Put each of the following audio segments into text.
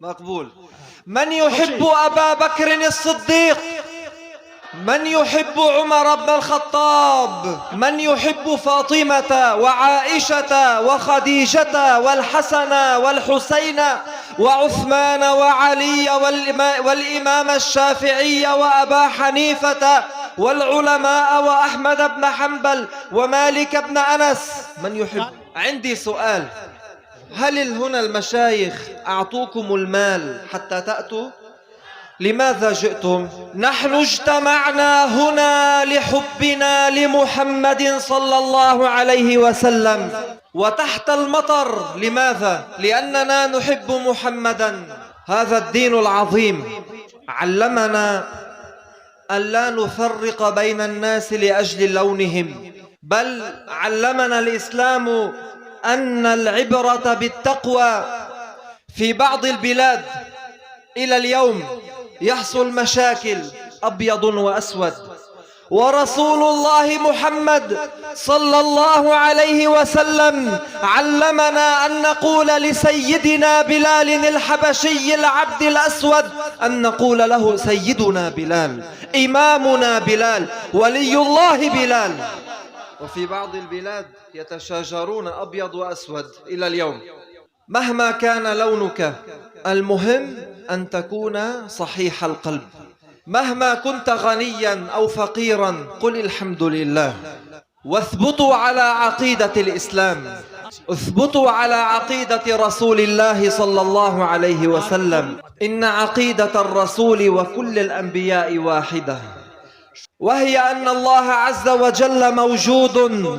مقبول. من يحب أبا بكر الصديق؟ من يحب عمر بن الخطاب؟ من يحب فاطمة وعائشة وخديجة والحسن والحسين وعثمان وعلي والإما- والإمام الشافعي وأبا حنيفة والعلماء وأحمد بن حنبل ومالك بن أنس؟ من يحب؟ عندي سؤال. هل هنا المشايخ أعطوكم المال حتى تأتوا؟ لماذا جئتم؟ نحن اجتمعنا هنا لحبنا لمحمد صلى الله عليه وسلم وتحت المطر لماذا؟ لأننا نحب محمدا هذا الدين العظيم علمنا ألا نفرق بين الناس لأجل لونهم بل علمنا الإسلام أن العبرة بالتقوى في بعض البلاد إلى اليوم يحصل مشاكل أبيض وأسود. ورسول الله محمد صلى الله عليه وسلم علمنا أن نقول لسيدنا بلال الحبشي العبد الأسود أن نقول له سيدنا بلال إمامنا بلال ولي الله بلال. وفي بعض البلاد يتشاجرون أبيض وأسود إلى اليوم. مهما كان لونك المهم أن تكون صحيح القلب. مهما كنت غنيا أو فقيرا قل الحمد لله. واثبتوا على عقيدة الإسلام. اثبتوا على عقيدة رسول الله صلى الله عليه وسلم. إن عقيدة الرسول وكل الأنبياء واحدة. وهي أن الله عز وجل موجود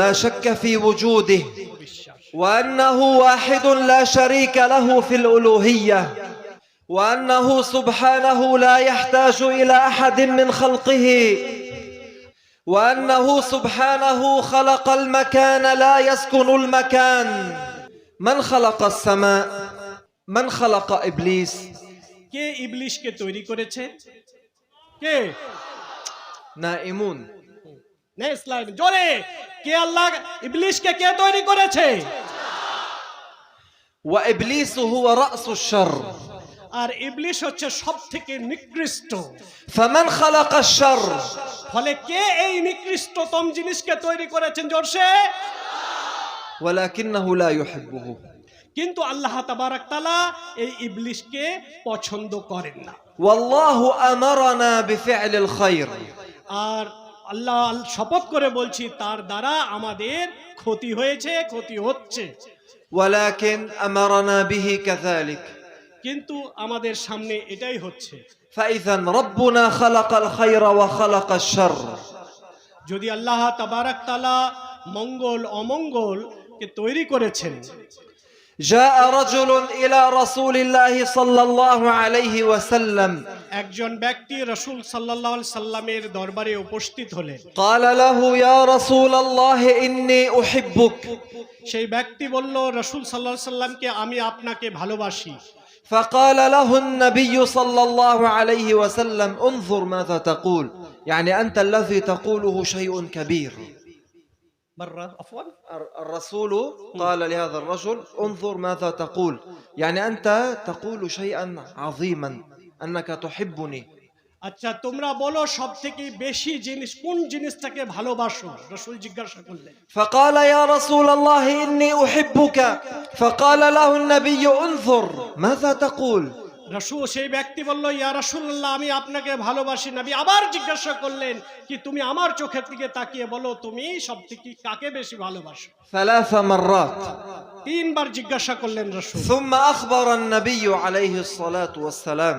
لا شك في وجوده وأنه واحد لا شريك له في الألوهية وأنه سبحانه لا يحتاج إلى أحد من خلقه وأنه سبحانه خلق المكان لا يسكن المكان من خلق السماء من خلق إبليس কে ইবলিশকে তৈরি করেছে কে না ইমুন। নেক্সট লাইন জোরে। কে আল্লাহ ইবলিশকে কে তৈরি করেছে? ওয়া ইবলিস হুয়া রাসুশ আর হচ্ছে সবথেকে নিকৃষ্ট। ফামান ফলে কে এই নিকৃষ্টতম জিনিসকে তৈরি করেছেন জোরসে ওয়ালাকিন্নাহু লা ইউহিব্বুহু। কিন্তু আল্লাহ তাবারাক এই ইবলিসকে পছন্দ করেন না। ওয়াল্লাহু আমারানা বিফিআলিল খায়র আর আল্লাহ শপথ করে বলছি তার দ্বারা আমাদের ক্ষতি হয়েছে ক্ষতি হচ্ছে ولكن أمرنا به كذلك কিন্তু আমাদের সামনে এটাই হচ্ছে فإذا ربنا خلق الخير وخلق الشر যদি আল্লাহ তাবারাক তালা মঙ্গল অমঙ্গল কে তৈরি করেছেন جاء رجل إلى رسول الله صلى الله عليه وسلم একজন ব্যক্তি রসুল সাল্লাহ সাল্লামের দরবারে উপস্থিত হলেন قال له يا رسول الله إني أحبك সেই ব্যক্তি বলল রসুল সাল্লাহ সাল্লামকে আমি আপনাকে ভালোবাসি فقال له النبي صلى الله عليه وسلم انظر ماذا تقول يعني أنت الذي تقوله شيء كبير الرسول قال لهذا الرجل انظر ماذا تقول يعني أنت تقول شيئا عظيما أنك تحبني আচ্ছা তোমরা বলো সব থেকে বেশি জিনিস কোন জিনিসটাকে ভালোবাসো রসুল জিজ্ঞাসা করলেন فقال يا رسول الله إني أحبك فقال له النبي انظر ماذا تقول রসুল সেই ব্যক্তি বলল ইয়া রসুল্লাহ আমি আপনাকে ভালোবাসি নবী আবার জিজ্ঞাসা করলেন কি তুমি আমার চোখের দিকে তাকিয়ে বলো তুমি সব থেকে কাকে বেশি ভালোবাসো ثلاث مرات তিনবার জিজ্ঞাসা করলেন রসুল ثم أخبر النبي عليه الصلاة والسلام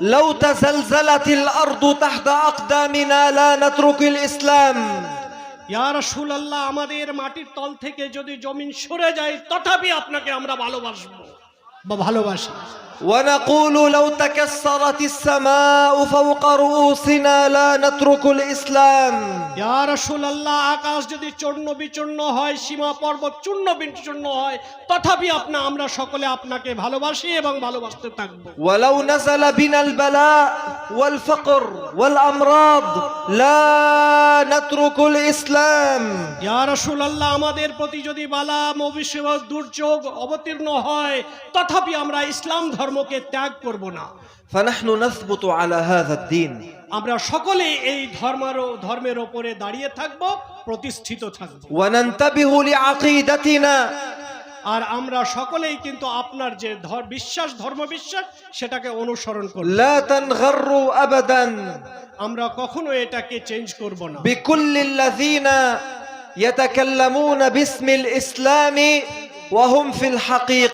لو تزلزلت الأرض تحت أقدامنا لا نترك الإسلام ইয়া রসুল আল্লাহ আমাদের মাটির তল থেকে যদি জমিন সরে যায় তথাপি আপনাকে আমরা ভালোবাসবো বা ভালোবাসি ونقول لو تكسرت السماء فوق رؤوسنا لا نترك الإسلام ইয়া রাসূলুল্লাহ আকাশ যদি চূর্ণ বিচূর্ণ হয় সীমা পর্বত চূর্ণ বিচূর্ণ হয় তথাপি আপনা আমরা সকলে আপনাকে ভালোবাসি এবং ভালোবাসতে থাকবো ولو نزل بنا البلاء والفقر والأمراض لا نترك الإسلام ইয়া রাসূলুল্লাহ আমাদের প্রতি যদি বালা মবিষ্যৎ দুর্যোগ অবতীর্ণ হয় তথাপি আমরা ইসলাম ধর্মকে ত্যাগ করব না। আমরা সকলে এই ধর্মের ধর্মের ওপরে দাঁড়িয়ে থাকব প্রতিষ্ঠিত থাকব। আর আমরা সকলেই কিন্তু আপনার যে বিশ্বাস ধর্ম বিশ্বাস সেটাকে অনুসরণ করব। আমরা কখনো এটাকে চেঞ্জ করব না। ইয়াতাকাল্লামুনা বিসমিল ইসলামি ওয়া ফিল হাকীক